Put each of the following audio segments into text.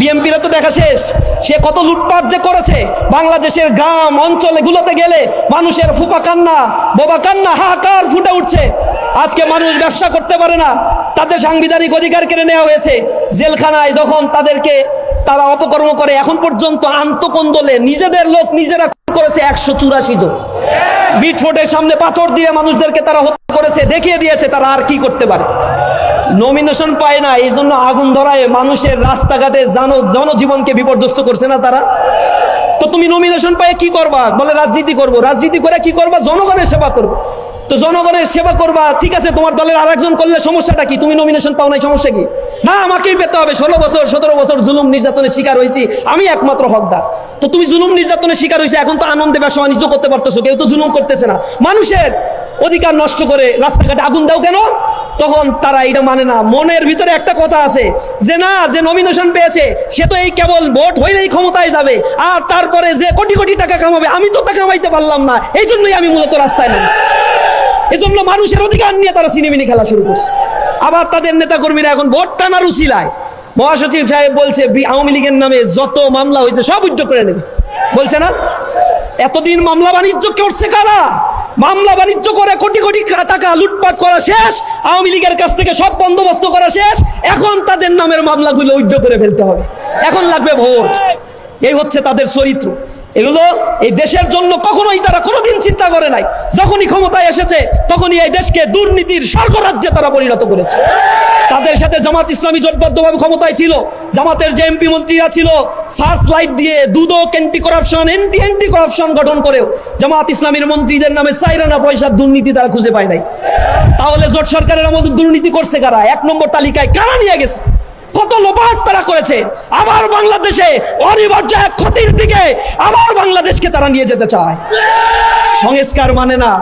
বিএমপিরা তো দেখা শেষ। সে কত লুটপাট যে করেছে। বাংলাদেশের গ্রাম, অঞ্চলে গুলোতে গেলে মানুষের ফুপা কান্না, বোবা কান্না, হাহাকার ফুটে উঠছে। আজকে মানুষ ব্যবসা করতে পারে না। তাদের সাংবিধানিক অধিকার কেড়ে নেওয়া হয়েছে। জেলখানায় যখন তাদেরকে তারা অপকর্ম করে, এখন পর্যন্ত আন্তকন্দলে নিজেদের লোক নিজেরা করেছে একশো চুরাশি জন। মিটফোর্টের সামনে পাথর দিয়ে মানুষদেরকে তারা হত্যা করেছে, দেখিয়ে দিয়েছে তারা আর কি করতে পারে। নমিনেশন পায় না এই জন্য আগুন ধরায় মানুষের রাস্তাঘাটে জন, জনজীবনকে বিপর্যস্ত করছে না তারা। তো তুমি নমিনেশন পায় কি করবা? বলে রাজনীতি করব। রাজনীতি করে কি করবা? জনগণের সেবা করব। তো জনগণের সেবা করবা, ঠিক আছে, তোমার দলের আরেকজন করলে সমস্যাটা কি? তুমি নমিনেশন পাও নাই, সমস্যা কি? না, আমাকেই পেতে হবে। ষোলো বছর, সতেরো বছর জুলুম নির্যাতনের শিকার হয়েছি। আমি একমাত্র হকদার। তো তুমি জুলুম নির্যাতনের শিকার হয়েছে, এখন তো আনন্দে ব্যবসা বাণিজ্য করতে পারতেছো, কেউ তো জুলুম করতেছে না। মানুষের অধিকার নষ্ট করে রাস্তাঘাটে আগুন দাও কেন? তখন তারা এটা মানে না। মনের ভিতরে একটা কথা আছে যে না, যে নমিনেশন পেয়েছে, সে তো এই কেবল ভোট হইলেই ক্ষমতায় যাবে, আর তারপরে যে কোটি কোটি টাকা কামাবে, আমি তো তা কামাইতে পারলাম না। এই জন্যই আমি মূলত রাস্তায় নামছি। এজন্য মানুষের অধিকার নিয়ে তারা সিনেমিনি খেলা শুরু করছে। আবার তাদের নেতাকর্মীরা এখন ভোট টানার উচিলায় মহাসচিব সাহেব বলছে আওয়ামী লীগের নামে যত মামলা হয়েছে সব উদ্যোগ করে নেবে। বলছে না? এতদিন মামলা বাণিজ্য করছে কারা? মামলা বাণিজ্য করে, কোটি কোটি টাকা লুটপাট করা শেষ, আওয়ামী লীগের কাছ থেকে সব বন্দোবস্ত করা শেষ। এখন তাদের নামের মামলাগুলো উইথড্র করে ফেলতে হবে। এখন লাগবে ভোট। এই হচ্ছে তাদের চরিত্র। এগুলো এই দেশের জন্য কখনোই তারা কোনোদিন চিন্তা করে নাই। যখনই ক্ষমতায় এসেছে, তখনই এই দেশকে দুর্নীতির স্বর্গরাজ্যে তারা পরিণত করেছে। তাদের সাথে জামাত ইসলামী জোটবদ্ধভাবে ক্ষমতায় ছিল। জামাতের যে এমপি মন্ত্রীরা ছিল, সার্চ লাইট দিয়ে Dudok anti corruption, anti anti corruption গঠন করেও জামাত ইসলামীর মন্ত্রীদের নামে চাইরানা পয়সার দুর্নীতি তারা খুঁজে পায় নাই। তাহলে জোট সরকারের আমাদের দুর্নীতি করছে কারা? এক নম্বর তালিকায় কারা নিয়ে গেছে? কত লোপাট তারা করেছে। আবার বাংলাদেশে অনিবার্য এক ক্ষতির দিকে আমার বাংলাদেশকে তারা নিয়ে যেতে চায়। সংস্কার মানে না,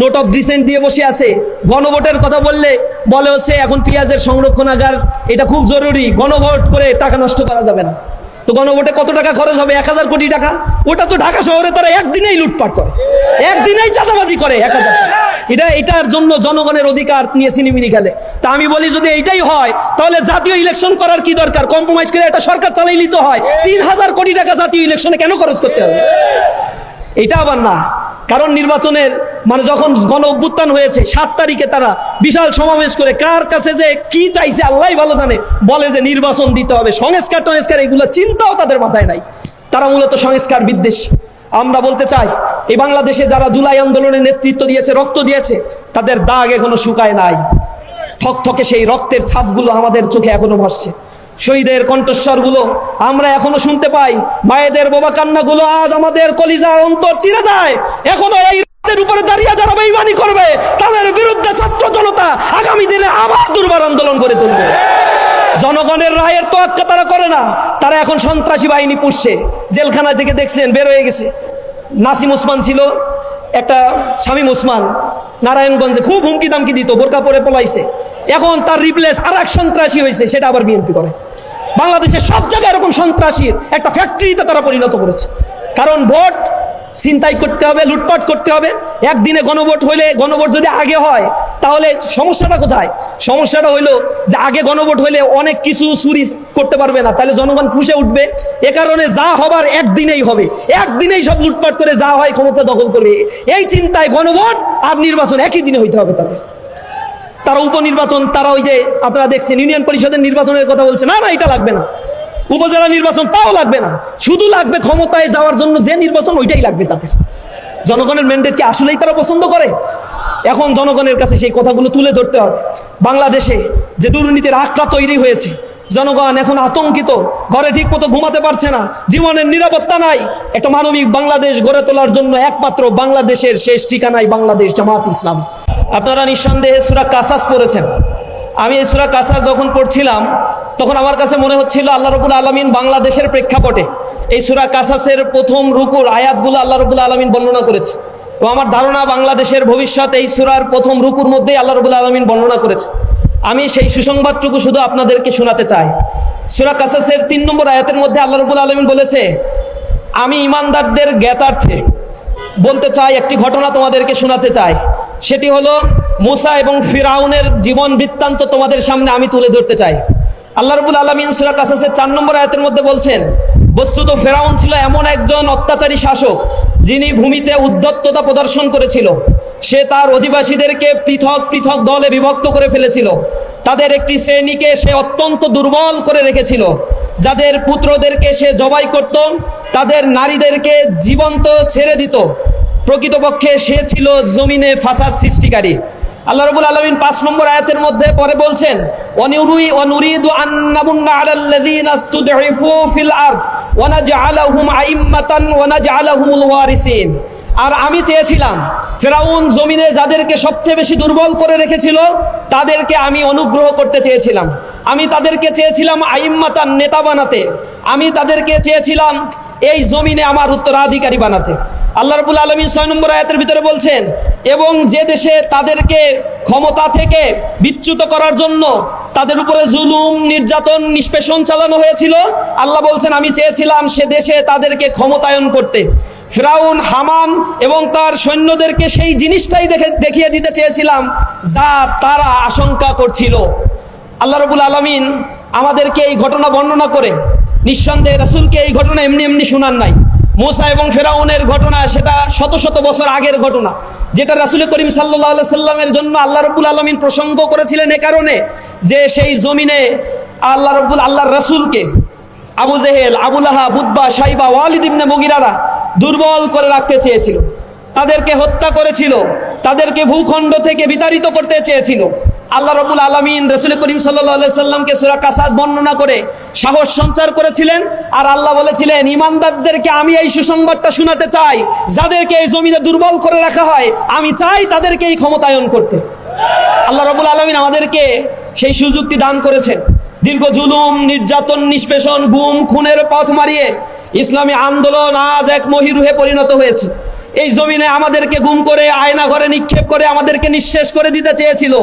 নোট অফ ডিসেন্ট দিয়ে বসে আছে। গণভোটের কথা বললে বলে হচ্ছে, এখন পেঁয়াজের সংরক্ষণাগার, এটা খুব জরুরি। গণভোট করে টাকা নষ্ট করা যাবে না। তো গণভোটে কত টাকা খরচ হবে? এক হাজার কোটি টাকা। ওটা তো ঢাকা শহরে তারা একদিনেই লুটপাট করে। একদিনেই চাঁদাবাজি করে এক হাজার। এটা, এটার জন্য জনগণের অধিকার নিয়ে সিনেমিনি খেলে। তা আমি বলি, যদি এইটাই হয়, তাহলে জাতীয় ইলেকশন করার কি দরকার? কম্প্রোমাইজ করে একটা সরকার চালাইলেই নিতে হয়। তিন হাজার কোটি টাকা জাতীয় ইলেকশনে কেন খরচ করতে হবে? এটা আবার না। কারণ নির্বাচনের মানে যখন গণ অভ্যুত্থান হয়েছে, সাত তারিখে তারা বিশাল সমাবেশ করে, কার কাছে যে কি চাইছে আল্লাহ ভালো জানে, বলে যে নির্বাচন দিতে হবে। সংস্কার টংস্কার এগুলো চিন্তাও তাদের মাথায় নাই। তারা মূলত সংস্কার বিদ্বেষ। আমরা বলতে চাই, এই বাংলাদেশে যারা জুলাই আন্দোলনের নেতৃত্ব দিয়েছে, রক্ত দিয়েছে, তাদের দাগ এখনও শুকায় নাই। থকথকে সেই রক্তের ছাপগুলো আমাদের চোখে এখনও ভাসছে। শহীদের কণ্ঠস্বরগুলো আমরা এখনও শুনতে পাই। মায়েদের বোবা কান্নাগুলো আজ আমাদের কলিজার অন্তর চিরে যায়। এখনও এই উপরে দাঁড়িয়ে যারা বেইমানি করবে, তাদের বিরুদ্ধে ছাত্র জনতা আগামী দিনে আবার দুর্বার আন্দোলন করে তুলবে। জনগণের রায়ের তোয়াক্কা তারা করে না। তারা এখন সন্ত্রাসী বাহিনী পুষছে। জেলখানা থেকে দেখছেন, বের হয়ে গেছে। নাসিম ওসমান ছিল, একটা শামীম ওসমান। নারায়ণগঞ্জে খুব হুমকি দামকি দিত, বোরকা পরে পলাইছে। এখন তার রিপ্লেস আর এক সন্ত্রাসী হয়েছে, সেটা আবার বিএনপি করে। বাংলাদেশের সব জায়গায় এরকম সন্ত্রাসীর একটা ফ্যাক্টরিতে তারা পরিণত করেছে। কারণ ভোট চিন্তাই করতে হবে, লুটপাট করতে হবে। একদিনে গণভোট হইলে গণভোট যদি আগে হয়, তাহলে সমস্যাটা কোথায়? সমস্যাটা হইল যে আগে গণভোট হইলে অনেক কিছু চুরি করতে পারবে না, তাহলে জনগণ ফুসে উঠবে। এ কারণে যা হবার একদিনেই হবে। একদিনেই সব লুটপাট করে যা হয় ক্ষমতা দখল করবে। এই চিন্তায় গণভোট আর নির্বাচন একই দিনে হইতে হবে তাদের। তারা উপনির্বাচন, তারা ওই যে আপনারা দেখছেন, ইউনিয়ন পরিষদের নির্বাচনের কথা বলছে, না না, এটা লাগবে না। উপজেলা নির্বাচন তাও লাগবে না। শুধু লাগবে ক্ষমতায় যাওয়ার জন্য যে নির্বাচন, ওইটাই লাগবে তাদের। জনগণের ম্যান্ডেট কি আসলেই তারা পছন্দ করে? এখন জনগণের কাছে সেই কথাগুলো তুলে ধরতে হবে। বাংলাদেশে যে দুর্নীতির আখড়া তৈরি হয়েছে, জনগণ এখন আতঙ্কিত, ঘরে ঠিক মতো ঘুমাতে পারছে না, জীবনের নিরাপত্তা নাই। একটা মানবিক বাংলাদেশ গড়ে তোলার জন্য একমাত্র বাংলাদেশের শেষ ঠিকানায় বাংলাদেশ জামাত ইসলাম। আপনারা নিঃসন্দেহে সুরা কাসাস পড়েছেন। আমি এই সুরা কাসাস যখন পড়ছিলাম তখন আমার কাছে মনে হচ্ছিল আল্লাহ রবুল আলমিন বাংলাদেশের প্রেক্ষাপটে এই সুরা কাসাসের প্রথম রুকুর আয়াতগুলো আল্লাহ রবুল আলমিন বর্ণনা করেছে। এবং আমার ধারণা বাংলাদেশের ভবিষ্যৎ এই সুরার প্রথম রুকুর মধ্যেই আল্লাহ রবুল আলমিন বর্ণনা করেছে। আমি সেই সুসংবাদটুকু শুধু আপনাদেরকে শোনাতে চাই। সুরা কাসাসের তিন নম্বর আয়াতের মধ্যে আল্লাহ রবুল আলমিন বলেছে, আমি ইমানদারদের জ্ঞাতার্থে বলতে চাই, একটি ঘটনা তোমাদেরকে শোনাতে চাই। সেটি হলো, মুসা এবং ফিরাউনের জীবন বৃত্তান্ত তোমাদের সামনে আমি তুলে ধরতে চাই। আল্লাহ রবুল আলমিন সুরা কাসাসের চার নম্বর আয়াতের মধ্যে বলছেন, বস্তুত ফেরাউন ছিল এমন একজন অত্যাচারী শাসক, যিনি ভূমিতে উদ্ধত্ততা প্রদর্শন করেছিল। সে তার অধিবাসীদেরকে পৃথক পৃথক দলে বিভক্ত করে ফেলেছিল। তাদের একটি শ্রেণীকে সে অত্যন্ত দুর্বল করে রেখেছিল। যাদের পুত্রদেরকে সে জবাই করত, তাদের নারীদেরকে জীবন্ত ছেড়ে দিত। প্রকৃতপক্ষে সে ছিল জমিনে ফাসাদ সৃষ্টিকারী। আল্লাহ রবুল আলমিন পাঁচ নম্বর আয়াতের মধ্যে পরে বলছেন অনিউরুই অনুরিদু আন্নামুন্না আলাল্লাযীনা ইসতুদঈফু ফিল আরদ ওয়া নাজআলাহুম আইম্মাতান ওয়া নাজআলাহুমুল ওয়ারিসিন আর আমি চেয়েছিলাম, ফেরাউন জমিনে যাদেরকে সবচেয়ে বেশি দুর্বল করে রেখেছিল, তাদেরকে আমি অনুগ্রহ করতে চেয়েছিলাম। আমি তাদেরকে চেয়েছিলাম আইম্মাতান নেতা বানাতে। আমি তাদেরকে চেয়েছিলাম, এই জমিনে আমার উত্তরাধিকারী বানাতে। আল্লাহ রবুল আলমী ছয় নম্বর আয়াতের ভিতরে বলছেন, এবং যে দেশে তাদেরকে ক্ষমতা থেকে বিচ্যুত করার জন্য তাদের উপরে জুলুম, নির্যাতন, নিষ্পেষণ চালানো হয়েছিল, আল্লাহ বলছেন, আমি চেয়েছিলাম সে দেশে তাদেরকে ক্ষমতায়ন করতে। ফেরাউন, হামান এবং তার সৈন্যদেরকে সেই জিনিসটাই দেখে, দেখিয়ে দিতে চেয়েছিলাম যা তারা আশঙ্কা করছিল। আল্লাহ রবুল আলমিন আমাদেরকে এই ঘটনা বর্ণনা করে, নিঃসন্দেহে রাসুলকে এই ঘটনা এমনি এমনি শোনান নাই। মোসা এবং ফেরাউনের ঘটনা সেটা শত শত বছর আগের ঘটনা, যেটা রাসুল করিম সাল্লাহ সাল্লামের জন্য আল্লাহ রব্বুল আলমিন প্রসঙ্গ করেছিলেন এ কারণে যে সেই জমিনে আল্লাহ রব্বুল আল্লাহ রাসুলকে আবু জেহেল আবুলাহা বুদ্বা সাইবা ওয়ালিদ ইবনে মগিরারা দুর্বল করে রাখতে চেয়েছিল। তাদেরকে হত্যা করেছিল, তাদেরকে ভূখণ্ড থেকে বিতাড়িত করতে চেয়েছিল। আল্লাহ রবুল আলমিন রসুল করিম সাল্লা সাল্লামকে সুরা কাসাজ বর্ণনা করে সাহস সঞ্চার করেছিলেন আর আল্লাহ বলেছিলেন ইমানদারদেরকে আমি এই সুসংবাদটা শোনাতে চাই। যাদেরকে এই জমিনে দুর্বল করে রাখা হয়, আমি চাই তাদেরকে এই ক্ষমতায়ন করতে। আল্লাহ রবুল আলমিন আমাদেরকে সেই সুযোগটি দান করেছেন। দীর্ঘ জুলুম, নির্যাতন, নিষ্পেষণ, গুম, খুনের পথ মারিয়ে ইসলামী আন্দোলন আজ এক মহিরুহে পরিণত হয়েছে। এই জমিনে আমাদেরকে গুম করে আয়না ঘরে নিক্ষেপ করে আমাদেরকে নিঃশেষ করে দিতে চেয়েছিল।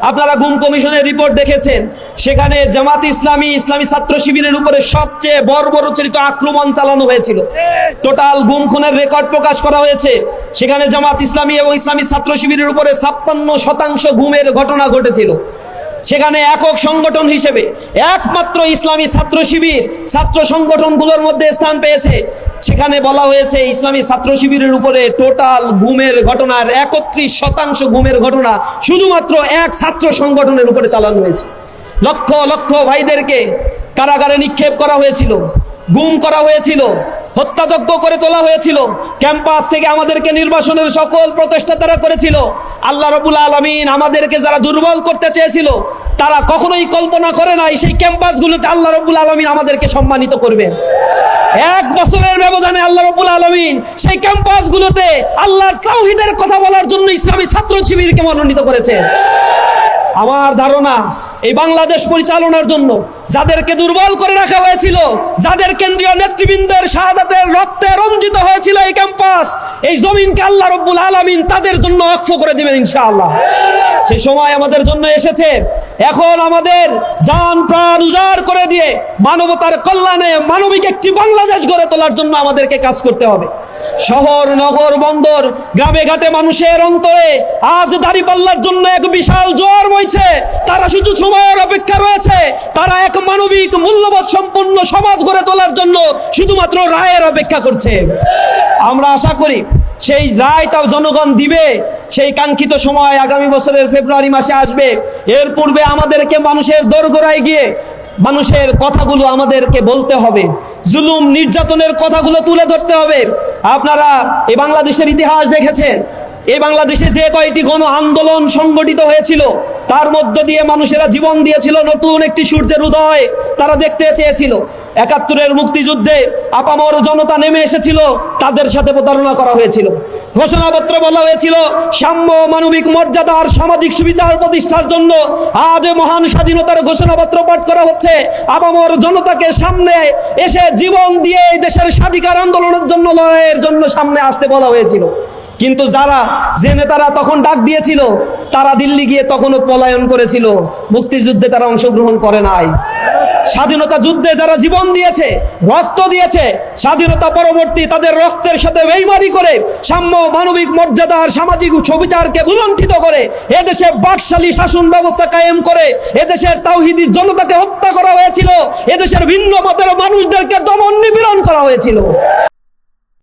আপনারা গুম কমিশনের রিপোর্ট দেখেছেন। সেখানে জামাত ইসলামী ইসলামী ছাত্র শিবিরের উপরে সবচেয়ে বর্বরচরিত আক্রমণ চালানো হয়েছিল। টোটাল গুম খুনের রেকর্ড প্রকাশ করা হয়েছে। সেখানে জামাত ইসলামী এবং ইসলামী ছাত্র শিবিরের উপরে ছাপ্পান্ন শতাংশ গুমের ঘটনা ঘটেছিল। সেখানে একক সংগঠন হিসেবে একমাত্র ইসলামী ছাত্র শিবির ছাত্র সংগঠনগুলোর মধ্যে স্থান পেয়েছে। সেখানে বলা হয়েছে, ইসলামী ছাত্র শিবিরের উপরে টোটাল ঘুমের ঘটনার একত্রিশ শতাংশ ঘুমের ঘটনা, শুধুমাত্র এক ছাত্র সংগঠনের উপরে চালানো হয়েছে। লক্ষ লক্ষ ভাইদেরকে কারাগারে নিক্ষেপ করা হয়েছিল, গুম করা হয়েছিল, হত্যাযজ্ঞ করে তোলা হয়েছিল, ক্যাম্পাস থেকে আমাদেরকে নির্বাসনের সকল প্রচেষ্টা তারা করেছিল। আল্লাহ রবুল আলমিন আমাদেরকে যারা দুর্বল করতে চেয়েছিল, তারা কখনোই কল্পনা করে নাই সেই ক্যাম্পাসগুলোতে আল্লাহ রবুল আলমিন আমাদেরকে সম্মানিত করবেন। এক বছরের ব্যবধানে আল্লাহ রবুল আলমিন সেই ক্যাম্পাসগুলোতে আল্লাহর তাওহিদের কথা বলার জন্য ইসলামী ছাত্র শিবিরকে মনোনীত করেছে আমার ধারণা এই বাংলাদেশ পরিচালনার জন্য যাদেরকে দুর্বল করে রাখা হয়েছিল, যাদের কেন্দ্রীয় নেতৃবৃন্দের শাহাদাতের রক্তে রঞ্জিত হয়েছিল এই ক্যাম্পাস, এই জমিনকে আল্লাহ রব্বুল আলমিন তাদের জন্য অক্ষ করে দিবেন ইনশাআল্লাহ। সেই সময় আমাদের জন্য এসেছে, এখন আমাদের জান প্রাণ উজাড় করে দিয়ে মানবতার কল্যাণে মানবিক একটি বাংলাদেশ গড়ে তোলার জন্য আমাদেরকে কাজ করতে হবে। শহর, নগর, বন্দর, গ্রামে ঘাটে মানুষের অন্তরে আজ দাঁড়িপাল্লার জন্য এক বিশাল জোয়ার বইছে। তারা শুধু সময়ের অপেক্ষা রয়েছে। তারা এক মানবিক, মূল্যবোধ সম্পন্ন সমাজ গড়ে তোলার জন্য শুধুমাত্র রায়ের অপেক্ষা করছে। আমরা আশা করি সেই রায়টাও জনগণ দিবে। সেই কাঙ্ক্ষিত সময় আগামী বছরের ফেব্রুয়ারি মাসে আসবে। এর পূর্বে আমাদেরকে মানুষের দোরগোড়ায় গিয়ে মানুষের কথাগুলো আমাদেরকে বলতে হবে। জুলুম, নির্যাতনের কথাগুলো তুলে ধরতে হবে। আপনারা এই বাংলাদেশের ইতিহাস দেখেছেন। এই বাংলাদেশে যে কয়টি গণ আন্দোলন সংগঠিত হয়েছিল, তার মধ্য দিয়ে মানুষেরা জীবন দিয়েছিল নতুন একটি সূর্যের উদয়। তারা দেখতে চেয়েছিল। একাত্তরের মুক্তিযুদ্ধে আপামর জনতা নেমে এসেছিল, তাদের সাথে প্রতারণা করা হয়েছিল। ঘোষণাপত্র বলা হয়েছিল, সাম্য মানবিক মর্যাদা আর সামাজিক সুবিচার প্রতিষ্ঠার জন্য আজ মহান স্বাধীনতার ঘোষণাপত্র পাঠ করা হচ্ছে। আপামর জনতাকে সামনে এসে জীবন দিয়ে দেশের স্বাধিকার আন্দোলনের জন্য, লড়াইয়ের জন্য সামনে আসতে বলা হয়েছিল। কিন্তু যারা, যে নেতারা তখন ডাক দিয়েছিল, তারা দিল্লি গিয়ে তখনও পলায়ন করেছিল। মুক্তিযুদ্ধে তারা অংশগ্রহণ করে নাই। স্বাধীনতা যুদ্ধে যারা জীবন দিয়েছে, রক্ত দিয়েছে, স্বাধীনতা পরবর্তী তাদের রক্তের সাথে বেইমারি করে সাম্য, মানবিক মর্যাদা আর সামাজিক সুবিচারকে বুলণ্ঠিত করে এদেশে বাকশালী শাসন ব্যবস্থা কায়েম করে এদেশের তাওহিদি জনতাকে হত্যা করা হয়েছিল, এদেশের ভিন্ন মতের মানুষদেরকে দমন নিপীড়ন করা হয়েছিল।